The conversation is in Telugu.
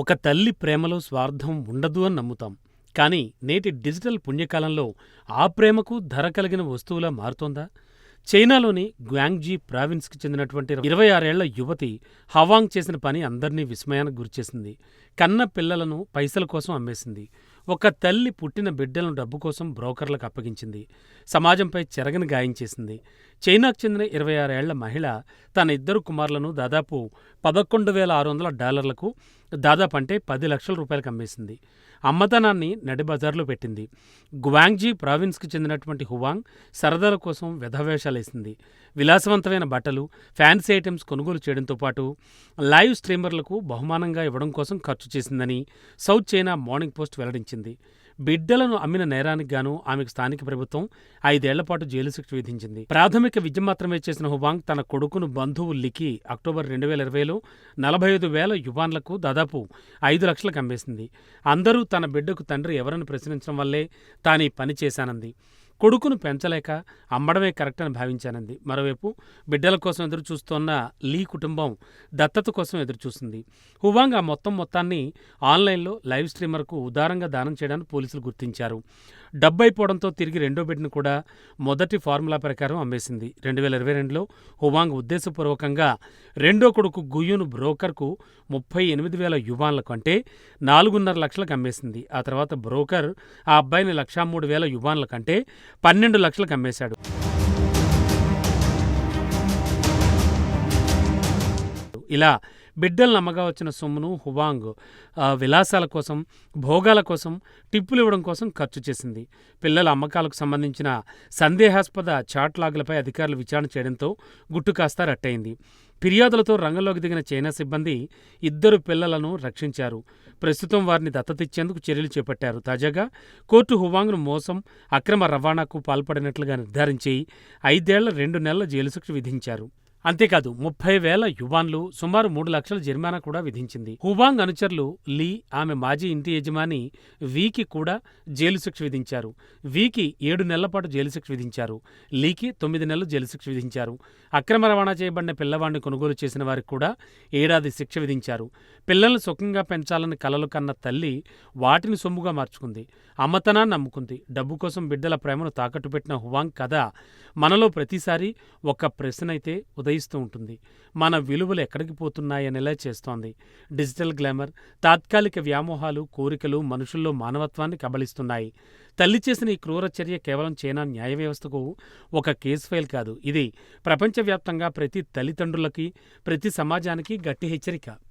ఒక తల్లి ప్రేమలో స్వార్థం ఉండదు అని నమ్ముతాం. కానీ నేటి డిజిటల్ పుణ్యకాలంలో ఆ ప్రేమకు ధర కలిగిన వస్తువులా మారుతోందా? చైనాలోని గ్వాంగ్జీ ప్రావిన్స్కి చెందినటువంటి ఇరవై ఆరేళ్ళ యువతి హవాంగ్ చేసిన పని అందరినీ విస్మయానికి గురిచేసింది కన్న పిల్లలను పైసల కోసం అమ్మేసింది. ఒక తల్లి పుట్టిన బిడ్డలను డబ్బు కోసం బ్రోకర్లకు అప్పగించింది. సమాజంపై చెరగని గాయం చేసింది. చైనాకు చెందిన ఇరవై ఆరేళ్ళ మహిళ తన ఇద్దరు కుమారులను దాదాపు పదకొండు వేల ఆరు వందల డాలర్లకు దాదాపు అంటే పది లక్షల రూపాయలకు అమ్మేసింది. అమ్మతనాన్ని నడిబజార్లో పెట్టింది. గ్వాంగ్జీ ప్రావిన్స్కి చెందినటువంటి హువాంగ్ సరదాల కోసం వ్యధవేషాలేసింది విలాసవంతమైన బట్టలు ఫ్యాన్సీ ఐటమ్స్ కొనుగోలు చేయడంతో పాటు లైవ్ స్ట్రీమర్లకు బహుమానంగా ఇవ్వడం కోసం ఖర్చు చేసిందని సౌత్ చైనా మార్నింగ్ పోస్ట్ వెల్లడించింది. బిడ్డలను అమ్మిన నేరానికి గాను ఆమెకు స్థానిక ప్రభుత్వం ఐదేళ్ళ పాటు జైలు శిక్ష విధించింది. ప్రాథమిక విద్య మాత్రమే చేసిన హువాంగ్ తన కొడుకును బంధువు లికి అక్టోబర్ రెండు వేల ఇరవైలో నలభై ఐదు వేల యువాన్లకు దాదాపు ఐదు లక్షలకు అమ్మేసింది. అందరూ తన బిడ్డకు తండ్రి ఎవరని ప్రశ్నించడం వల్లే తాను ఈ పని చేశానంది. కొడుకును పెంచలేక అమ్మడమే కరెక్ట్ అని భావించానంది. మరోవైపు బిడ్డల కోసం ఎదురు చూస్తోన్న లీ కుటుంబం దత్తత కోసం ఎదురుచూసింది హువాంగ్ ఆ మొత్తం మొత్తాన్ని ఆన్లైన్లో లైవ్ స్ట్రీమర్కు ఉదారంగా దానం చేయడానికి పోలీసులు గుర్తించారు. డబ్బు అయిపోవడంతో తిరిగి రెండో బిడ్డను కూడా మొదటి ఫార్ములా ప్రకారం అమ్మేసింది. రెండు వేల ఇరవై రెండులో హువాంగ్ ఉద్దేశపూర్వకంగా రెండో కొడుకు గుయ్యూను బ్రోకర్కు ముప్పై ఎనిమిది వేల యువాన్లకు అంటే నాలుగున్నర లక్షలకు అమ్మేసింది. ఆ తర్వాత బ్రోకర్ ఆ అబ్బాయిని లక్షా మూడు వేల యువాన్ల కంటే పన్నెండు లక్షలకు అమ్మేశాడు ఇలా బిడ్డలను అమ్మగా వచ్చిన సొమ్మును హువాంగ్ విలాసాల కోసం భోగాల కోసం టిప్పులు ఇవ్వడం కోసం ఖర్చు చేసింది. పిల్లల అమ్మకాలకు సంబంధించిన సందేహాస్పద చాట్లాగులపై అధికారులు విచారణ చేయడంతో గుట్టు కాస్త రట్టయింది. ఫిర్యాదులతో రంగంలోకి దిగిన చైనా సిబ్బంది ఇద్దరు పిల్లలను రక్షించారు. ప్రస్తుతం వారిని దత్తతిచ్చేందుకు చర్యలు చేపట్టారు. తాజాగా కోర్టు హువాంగ్ను మోసం అక్రమ రవాణాకు పాల్పడినట్లుగా నిర్ధారించి ఐదేళ్ళ రెండు నెలల జైలు శిక్ష విధించారు. అంతేకాదు ముప్పై వేల యువాన్లు సుమారు మూడు లక్షల జరిమానా కూడా విధించింది. హువాంగ్ అనుచరులు లీ ఆమె మాజీ ఇంటి యజమాని వీకి కూడా జైలు శిక్ష విధించారు. వీకి ఏడు నెలల పాటు జైలు శిక్ష విధించారు. లీకి తొమ్మిది నెలలు జైలు శిక్ష విధించారు. అక్రమ రవాణా చేయబడిన పిల్లవాడిని కొనుగోలు చేసిన వారికి కూడా ఏడాది శిక్ష విధించారు. పిల్లల్ని సుఖంగా పెంచాలని కలలు కన్న తల్లి వాటిని సొమ్ముగా మార్చుకుంది. అమ్మతనాన్ని నమ్ముకుంది. డబ్బు కోసం బిడ్డల ప్రేమను తాకట్టు పెట్టిన హువాంగ్ కథ మనలో ప్రతిసారి ఒక ప్రశ్న అయితే ఉదయిస్తూ ఉంటుంది. మన విలువలు ఎక్కడికి పోతున్నాయనేలా చేస్తోంది. డిజిటల్ గ్లామర్ తాత్కాలిక వ్యామోహాలు కోరికలు మనుషుల్లో మానవత్వాన్ని కబళిస్తున్నాయి. తల్లి చేసిన ఈ క్రూర చర్య కేవలం చైనా న్యాయ వ్యవస్థకు ఒక కేసు ఫైల్ కాదు. ఇది ప్రపంచవ్యాప్తంగా ప్రతి తల్లిదండ్రులకి ప్రతి సమాజానికి గట్టి హెచ్చరిక.